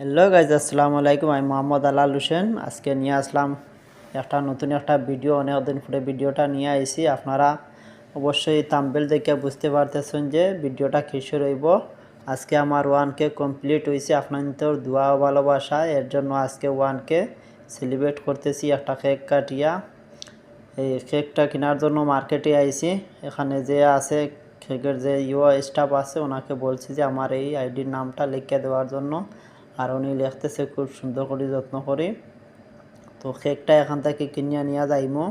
Hello guys আসসালামু আলাইকুম আমি মোহাম্মদ আলাল হোসেন আজকে নিয়ে আসলাম একটা নতুন একটা ভিডিও অনেক দিন পরে ভিডিওটা নিয়ে আইছি। আপনারা অবশ্যই তাম্বেল দেখে বুঝতে পারতেছেন যে ভিডিওটা কিসে রইব আজকে আমার ওয়ানকে কমপ্লিট হয়েছে আপনাদের দোয়া ভালোবাসা। এর জন্য আজকে ওয়ানকে সেলিব্রেট করতেছি, একটা কেক কাটিয়া। এই কেকটা কেনার জন্য মার্কেটে আইছি। এখানে যে আছে কেকের যে ইউ স্টাফ আছে, ওনাকে বলছি যে আমার এই আইডির নামটা লিখে দেওয়ার জন্য। আর উনি লিখতেছে খুব সুন্দর করে যত্ন করে। তো কেকটা এখান থেকে কিনিয়া নিয়ে যাইমো।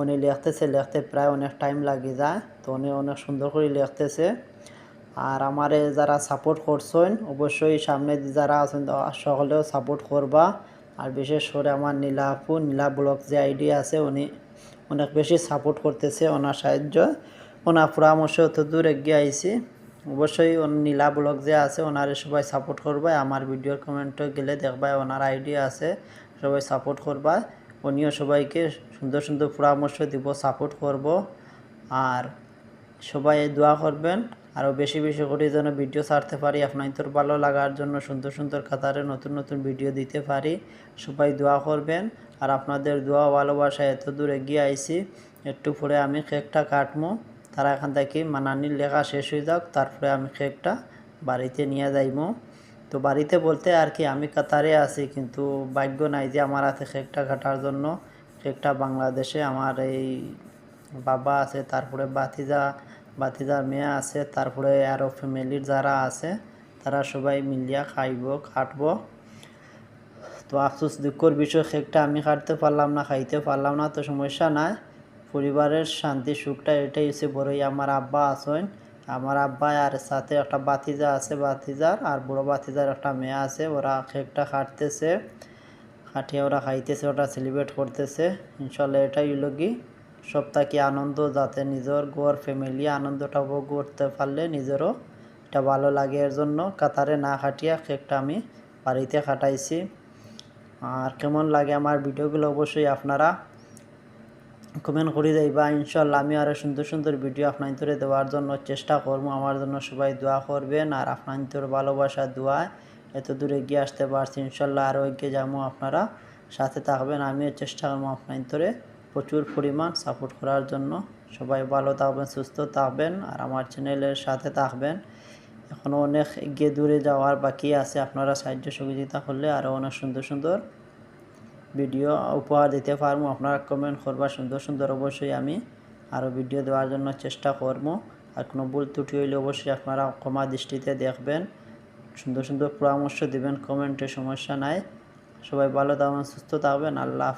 উনি লিখতেছে, লিখতে প্রায় অনেক টাইম লাগে যায়। তো উনি অনেক সুন্দর করে লিখতেছে। আর আমারে যারা সাপোর্ট করছেন, অবশ্যই সামনে যারা আছেন সকলেও সাপোর্ট করবা। আর বিশেষ করে আমার নীলা আপু, নীলা ব্লক যে আইডি আছে, উনি অনেক বেশি সাপোর্ট করতেছে ওনার সাহায্য। ওনার পরামর্শ অত দূর এগিয়ে আইছি। অবশ্যই নীলা ব্লগ যে আছে, ওনারে সবাই সাপোর্ট করবে আমার ভিডিওর কমেন্টে গেলে দেখবা ওনার আইডি আছে, সবাই সাপোর্ট করবা। উনিও সবাইকে সুন্দর সুন্দর পরামর্শ দিব সাপোর্ট করব। আর সবাই দোয়া করবেন আরও বেশি বেশি করে যেন ভিডিও ছাড়তে পারি আপনাদের ভালো লাগার জন্য সুন্দর সুন্দর কাতারে নতুন নতুন ভিডিও দিতে পারি। সবাই দোয়া করবেন, আর আপনাদের দোয়া ভালোবাসা এত দূর এগিয়ে আইছি, একটু পরে আমি কেকটা কাটবো তারা এখান থেকে মানানির লেখা শেষ হয়ে যাক, তারপরে আমি কেকটা বাড়িতে নিয়ে যাইমো। তো বাড়িতে বলতে আর কি, আমি কাতারে আছি, কিন্তু ভাগ্য নাই যে আমার হাতে কেকটা কাটার জন্য। কেকটা বাংলাদেশে আমার এই বাবা আছে, তারপরে বাতিজা বাতিজার মেয়ে আছে, তারপরে আরও ফ্যামিলির যারা আছে, তারা সবাই মিলিয়া খাইব, কাটব। তো আফসোস দুঃখর বিষয়, কেকটা আমি কাটতে পারলাম না, খাইতে পারলাম না, তো সমস্যা নাই। পরিবারের শান্তি, সুখটা এটাই হচ্ছে বড়ই। আমার আব্বা আছেন, আমার আব্বা আর সাথে একটা বাতিজা আছে বাতিজার আর বড় বাতিজার একটা মেয়ে আছে। ওরা কেকটা কাটতেছে কাটিয়ে ওরা খাইতেছে ওটা সেলিব্রেট করতেছে। ইনশাল্লাহ এটাই হলো কি সপ্তাহে আনন্দ, যাতে নিজের গোর ফ্যামিলি আনন্দটা উপভোগ করতে পারলে নিজেরও এটা ভালো লাগে। এর জন্য কাতারে না কাটিয়া কেকটা আমি বাড়িতে কাটাইছি আর কেমন লাগে আমার ভিডিওগুলো অবশ্যই আপনারা কমেন্ট করে যাইবা ইনশাল্লাহ আমি আরও সুন্দর সুন্দর ভিডিও আপনাদের দেওয়ার জন্য চেষ্টা করব। আমার জন্য সবাই দোয়া করবেন আর আপনাদের ভালোবাসা দোয়ায় এত দূরে এগিয়ে আসতে পারছি। ইনশাল্লাহ আরও এগিয়ে যাব আপনারা। সাথে থাকবেন, আমিও চেষ্টা করব আপনাদের প্রচুর পরিমাণ সাপোর্ট করার জন্য। সবাই ভালো থাকবেন, সুস্থ থাকবেন আর আমার চ্যানেলের সাথে থাকবেন। এখনও অনেক এগিয়ে দূরে যাওয়ার বাকি আছে। আপনারা সাহায্য সহযোগিতা করলে আরও অনেক সুন্দর সুন্দর ভিডিও উপহার দিতে পারব। আপনারা কমেন্ট করবা, সুন্দর সুন্দর অবশ্যই আমি আরও ভিডিও দেওয়ার জন্য চেষ্টা করব। আর কোনো ভুল ত্রুটি হইলে অবশ্যই আপনারা ক্ষমা দৃষ্টিতে দেখবেন। সুন্দর সুন্দর পরামর্শ দেবেন কমেন্টে সমস্যা নাই। সবাই ভালো থাকবেন, সুস্থ থাকবেন। আল্লাহ।